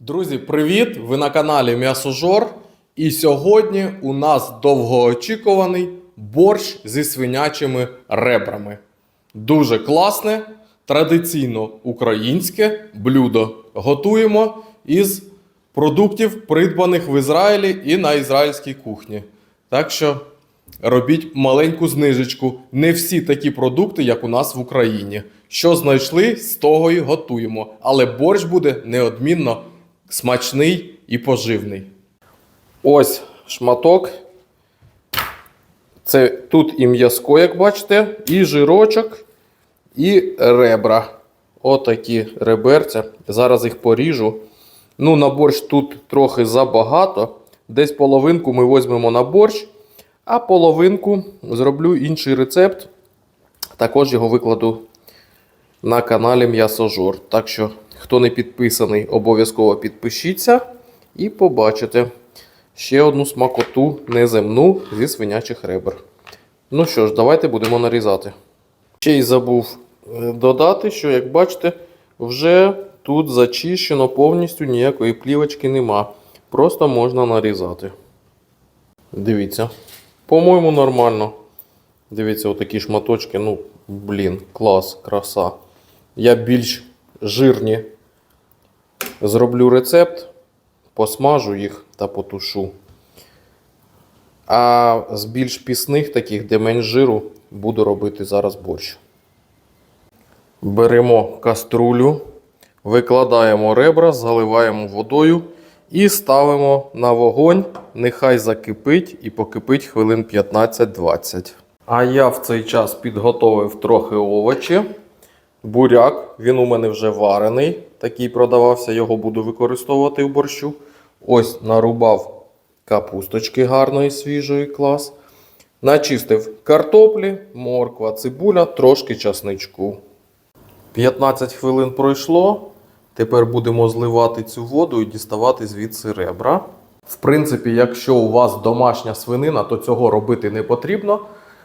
Друзі, привіт! Ви на каналі М'ясожор. І сьогодні у нас довгоочікуваний борщ зі свинячими ребрами. Дуже класне, традиційно українське блюдо. Готуємо із продуктів, придбаних в Ізраїлі і на ізраїльській кухні. Так що робіть маленьку знижечку. Не всі такі продукти, як у нас в Україні. Що знайшли, з того і готуємо. Але борщ буде неодмінно смачний і поживний. Ось шматок. Це тут і м'язко, як бачите, і жирочок, і ребра. Отакі реберця. Зараз їх поріжу. Ну, на борщ тут трохи забагато. Десь половинку ми візьмемо на борщ, а половинку зроблю інший рецепт. Також його викладу на каналі М'ясожор. Так що, хто не підписаний, обов'язково підпишіться і побачите ще одну смакоту неземну зі свинячих ребер. Ну що ж, давайте будемо нарізати. Ще й забув е, додати, що, як бачите, вже тут зачищено повністю ніякої плівочки нема. Просто можна нарізати. Дивіться. По-моєму, нормально. Дивіться, отакі шматочки. Ну, блін, клас, краса. Я більш жирні зроблю рецепт, посмажу їх та потушу. А з більш пісних, таких, де менш жиру, буду робити зараз борщ. Беремо каструлю, викладаємо ребра, заливаємо водою і ставимо на вогонь. Нехай закипить і покипить хвилин 15-20. А я в цей час підготовив трохи овочі. Буряк, він у мене вже варений. Такий продавався, його буду використовувати в борщу. Ось нарубав капусточки гарної, свіжої клас. Начистив картоплі, морква, цибуля, трошки часничку. 15 хвилин пройшло. Тепер будемо зливати цю воду і діставати звідси ребра. В принципі, якщо у вас домашня свинина, то цього робити не потрібно.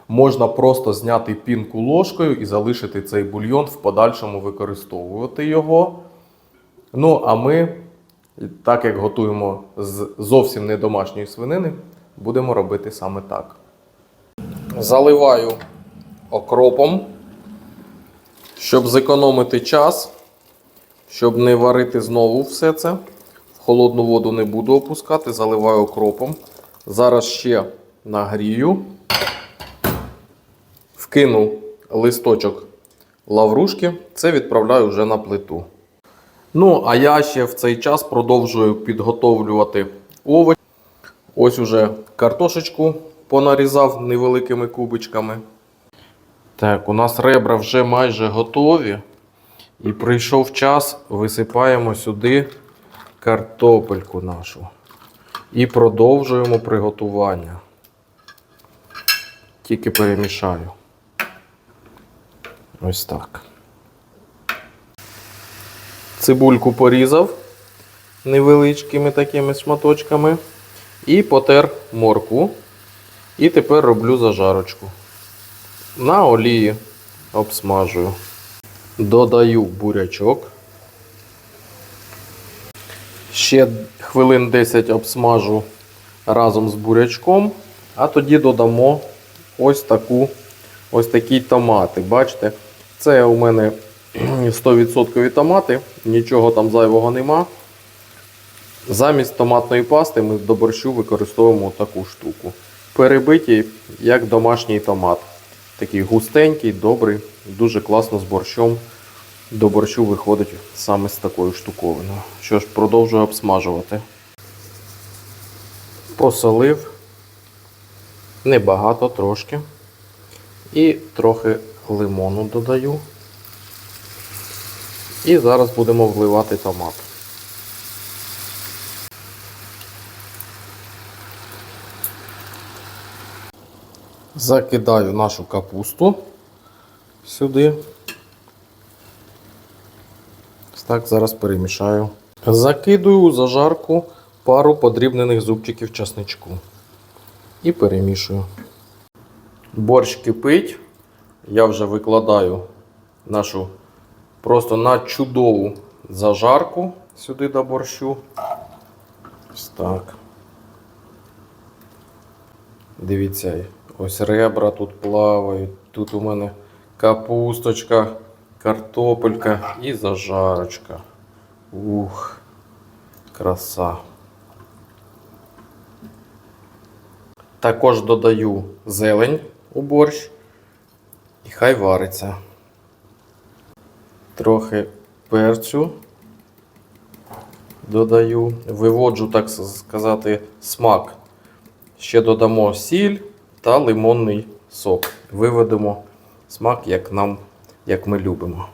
Можна просто зняти пінку ложкою і залишити цей бульйон в подальшому використовувати його. Ну, а ми, так як готуємо з зовсім не домашньої свинини, будемо робити саме так. Заливаю окропом, щоб зекономити час, щоб не варити знову все це. В холодну воду не буду опускати, заливаю окропом. Зараз ще нагрію. Вкину листочок лаврушки, це відправляю вже на плиту. Ну, а я ще в цей час продовжую підготовлювати овочі. Ось уже картошечку понарізав невеликими кубичками. Так, у нас ребра вже майже готові. І прийшов час, висипаємо сюди картопельку нашу. І продовжуємо приготування. Тільки перемішаю. Ось так. Цибульку порізав невеличкими такими шматочками. І потер морку. І тепер роблю зажарочку. На олії обсмажую. Додаю бурячок. Ще хвилин 10 обсмажу разом з бурячком, а тоді додамо ось таку ось такі томати. Бачите? Це у мене 100% томати, нічого там зайвого нема. Замість томатної пасти ми до борщу використовуємо таку штуку. Перебиті, як домашній томат. Такий густенький, добрий, дуже класно з борщом. До борщу виходить саме з такою штуковиною. Що ж, продовжую обсмажувати. Посолив. Небагато трошки. І трохи лимону додаю. І зараз будемо вливати томат. Закидаю нашу капусту сюди. Так, зараз перемішаю. Закидую у зажарку пару подрібнених зубчиків часничку. І перемішую. Борщ кипить. Я вже викладаю нашу просто на чудову зажарку. сюди до борщу. Ось так. Дивіться, ось ребра тут плавають. Тут у мене капусточка, картопелька і зажарочка. Ух, краса. Також додаю зелень у борщ і хай вариться. Трохи перцю додаю. Виводжу, так сказати, смак. Ще додамо сіль та лимонний сок. Виведемо смак, як нам, як ми любимо.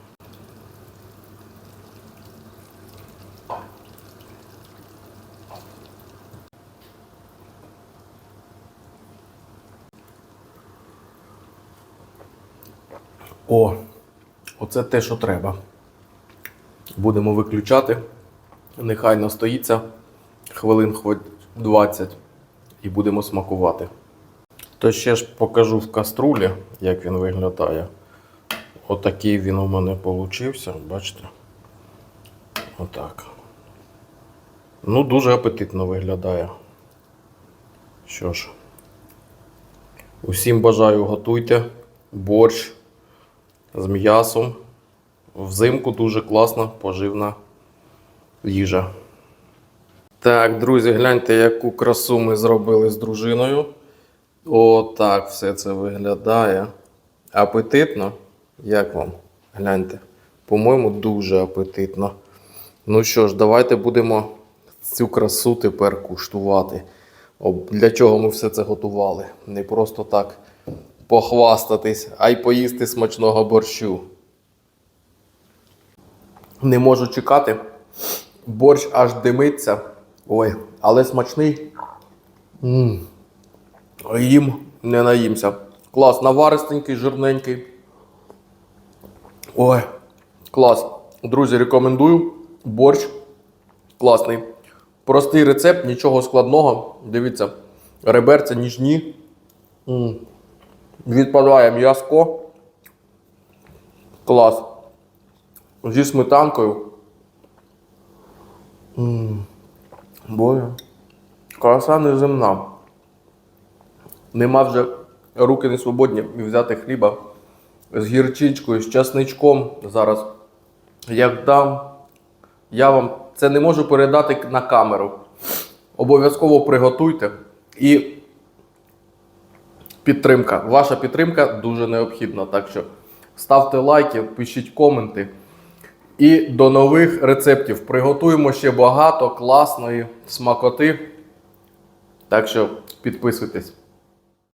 О, оце те, що треба. Будемо виключати. Нехай настоїться хвилин хоч 20 і будемо смакувати. То ще ж покажу в каструлі, як він виглядає. Отакий він у мене получився, бачите? Отак. Ну, дуже апетитно виглядає. Що ж, усім бажаю готуйте борщ з м'ясом. Взимку дуже класна поживна їжа. Так, друзі, гляньте, яку красу ми зробили з дружиною. Отак все це виглядає. Апетитно. Як вам? Гляньте. По-моєму, дуже апетитно. Ну що ж, давайте будемо цю красу тепер куштувати. Для чого ми все це готували? Не просто так похвастатись, а й поїсти смачного борщу. Не можу чекати. Борщ аж димиться. Ой, але смачний. м Їм не наїмся. Клас, наваристенький, жирненький. Ой, клас. Друзі, рекомендую. Борщ класний. Простий рецепт, нічого складного. Дивіться, реберця ніжні. м Відпадає м'язко. Клас. Зі сметанкою. Боже. Краса неземна. Нема вже руки не свободні взяти хліба з гірчичкою, з часничком. Зараз як дам, я вам це не можу передати на камеру. Обов'язково приготуйте. І підтримка. Ваша підтримка дуже необхідна. Так що ставте лайки, пишіть коменти. І до нових рецептів. Приготуємо ще багато класної смакоти. Так що підписуйтесь.